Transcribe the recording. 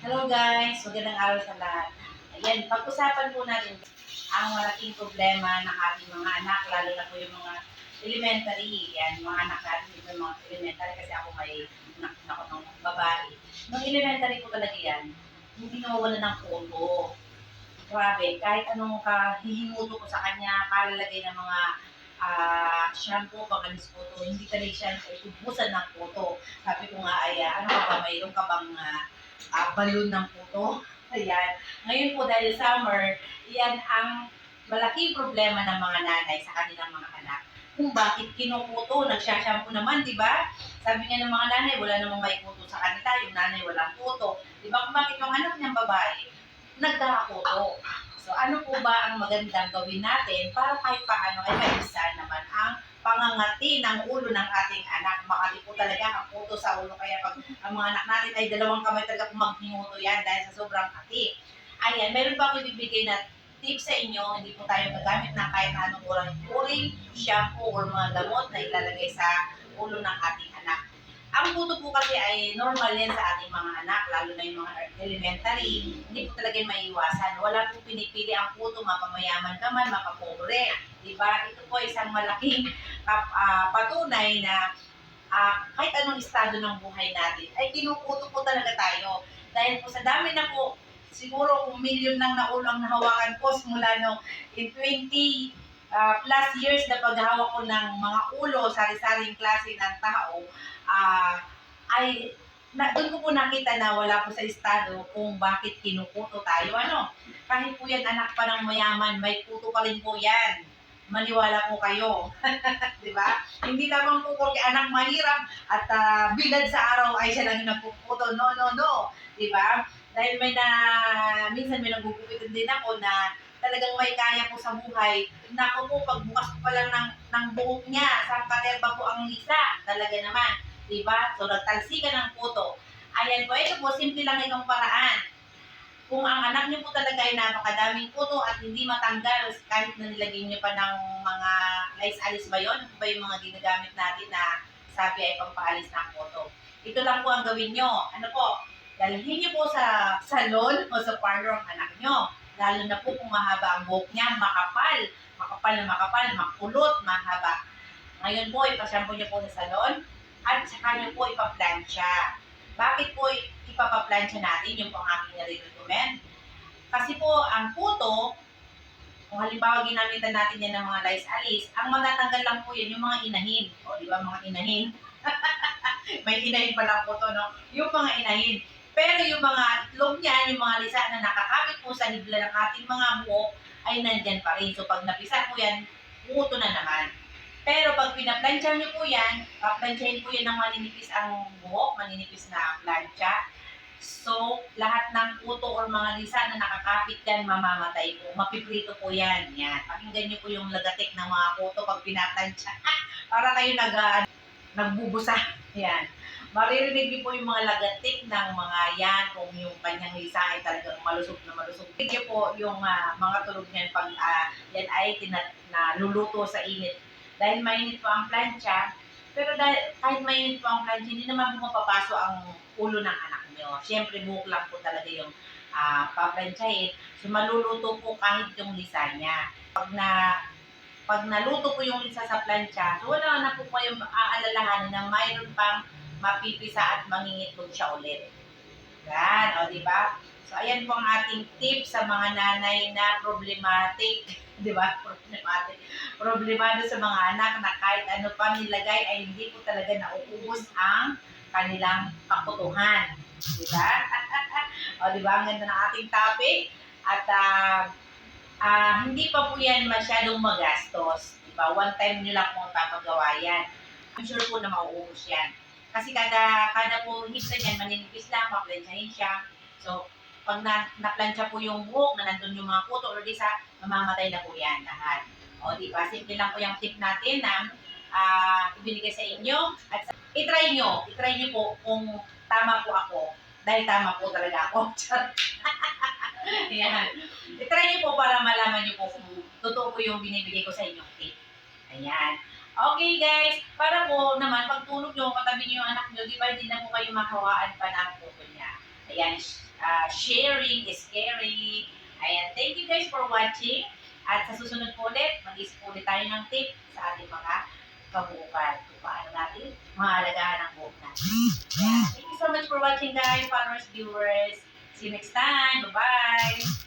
Hello guys, magandang araw sa lahat. Ayan, pag-usapan po natin ang malaking problema ng ating mga anak, lalo na po yung mga elementary. Yan, mga anak natin, yung mga elementary kasi ako may anak na ako ng babae. Nung elementary po talaga yan, hindi nawawala ng photo. Grabe, kahit anong kahihimuto ko sa kanya, kalalagay ng mga ah, shampoo, pangalis photo, hindi talaga siya ubusan ng photo. Sabi ko nga, ay, ano ka ba, mayroon ka bang ah, ah, balon ng puto. Ayan. Ngayon po dahil summer, yan ang malaking problema ng mga nanay sa kanilang mga anak. Kung bakit kinukuto, nagsashampoo naman, di ba? Sabi nga ng mga nanay, wala namang may puto sa kanila, yung nanay walang puto. Di ba kung bakit yung anak niyang babae, nagkakaputo. So ano po ba ang magandang gawin natin para kahit paano ay maisan naman ang pangangati ng ulo ng ating anak. Makati po talaga ang puto sa ulo. Kaya pag ang mga anak natin ay dalawang kamay talaga kung maghinguto yan dahil sa sobrang kati. Ayan, meron pa ako ibibigay na tips sa inyo. Hindi po tayo gagamit ng kahit anong urang uring, shampoo, or mga gamot na ilalagay sa ulo ng ating anak. Ang puto po kasi ay normal yan sa ating mga anak, lalo na yung mga elementary. Hindi po talaga maiiwasan. Wala po pinipili ang puto, mapamayaman ka man, mapapobre. Diba? Ito po isang malaking ah, patunay na ah, kahit anong estado ng buhay natin, ay kinukuto po talaga tayo. Dahil po sa dami na po, siguro kung million nang naulang nahawakan ko simula no in 20 ah, plus years na paghahawak ko ng mga ulo, sari-saring klase ng tao, ah, ay na, doon ko po nakita na wala po sa estado kung bakit kinukuto tayo. Ano? Kahit po yan anak pa ng mayaman, may puto pa rin po yan. Maniwala po kayo. Di ba? Hindi lamang po porque anak mahirap at ah, bilad sa araw ay siya lang yung nagpuputo. No, no, no. Di ba? Dahil may na, minsan may nagugupitan din ako na talagang may kaya po sa buhay. Nako po, pagbukas ko pa lang ng, ng buhok niya, sa katerba po ang lisa. Talaga naman. Di ba? So, nagtalsi ka ng puto. Ayan po, ito po, simple lang itong paraan. Kung ang anak niyo po talaga ay napakadaming puto at hindi matanggal kahit na nilagay niyo pa ng mga lice-alis ba yun? Ano ba yung mga ginagamit natin na sabi ay pampaalis ng puto? Ito lang po ang gawin niyo. Ano po? Dalhin niyo po sa salon o sa parlor ang anak niyo. Lalo na po kung mahaba ang buhok niya, makapal. Makapal na makapal, makulot, mahaba. Ngayon po, ipashampoo niyo po sa salon at saka niyo po ipaplansya. Bakit po ipapaplansya natin yung pang aking nare-recommend? Kasi po, ang puto, kung halimbawa ginamitan natin yan ng mga lice-alis, ang matatanggal lang po yan yung mga inahin. O, di ba mga inahin? May inahin pa lang po to, no? Yung mga inahin. Pero yung mga itlog niyan, yung mga lisa na nakakapit po sa hibla ng ating mga buhok, ay nandyan pa rin. So, pag napisa po yan, puto na naman. Pero pag pinaplansya niyo po yan, paplansyahin po yan ng maninipis ang buhok, maninipis na plancha. So, lahat ng puto or mga lisa na nakakapit yan, mamamatay po. Mapiprito po yan. Yan. Pakinggan niyo po yung lagatik ng mga puto pag pinaplansya. Para kayo nag, ah, nagbubusa. Yan. Maririnig niyo po yung mga lagatik ng mga yan kung yung kanyang lisa ay talagang malusog na malusog. Hindi po yung ah, mga tulog niyan pag ah, yan ay tina- naluluto sa init dahil mainit po ang plancha, pero dahil, kahit mainit po ang plancha, hindi naman po mapapaso ang ulo ng anak nyo. Siyempre, buhok lang po talaga yung uh, paplansyahin. So, maluluto po kahit yung lisa niya. Pag na pag naluto po yung lisa sa plancha, so wala na po kayong aalalahanin na mayroon pang mapipisa at mangingitlog siya ulit. Yan, o di ba? So, ayan po ang ating tip sa mga nanay na problematic. Di ba? Problematic problemado sa mga anak na kahit ano pa nilagay ay hindi po talaga nauubos ang kanilang kaputuhan. Di ba? o di ba? Ang ganda ng ating topic. At ah, ah, hindi pa po yan masyadong magastos. Di ba? One time nyo lang po papagawa yan. I'm sure po na mauubos yan. Kasi kada, kada po hipsa niyan, maninipis lang, maplansyahin siya. So, pag na, naplansya po yung buhok, na nandun yung mga puto or sa, mamamatay na po yan lahat. O, di ba? Simple lang po yung tip natin na ah, ibinigay sa inyo. At sa, itry nyo. Itry nyo po kung tama po ako. Dahil tama po talaga ako. Ayan. Itry nyo po para malaman nyo po kung totoo po yung binibigay ko sa inyong tip. Ayan. Okay guys, para po naman pag tulog nyo, katabi nyo yung anak nyo, di ba hindi na po kayo makawaan pa ng puto niya. Ayan, ah, sharing is caring. Ayan, thank you guys for watching. At sa susunod po ulit, mag-isip ulit tayo ng tip sa ating mga kabuukan. Kung paano natin maalagaan ang buhok natin. Yeah. Thank you so much for watching guys, followers, viewers. See you next time. Bye-bye!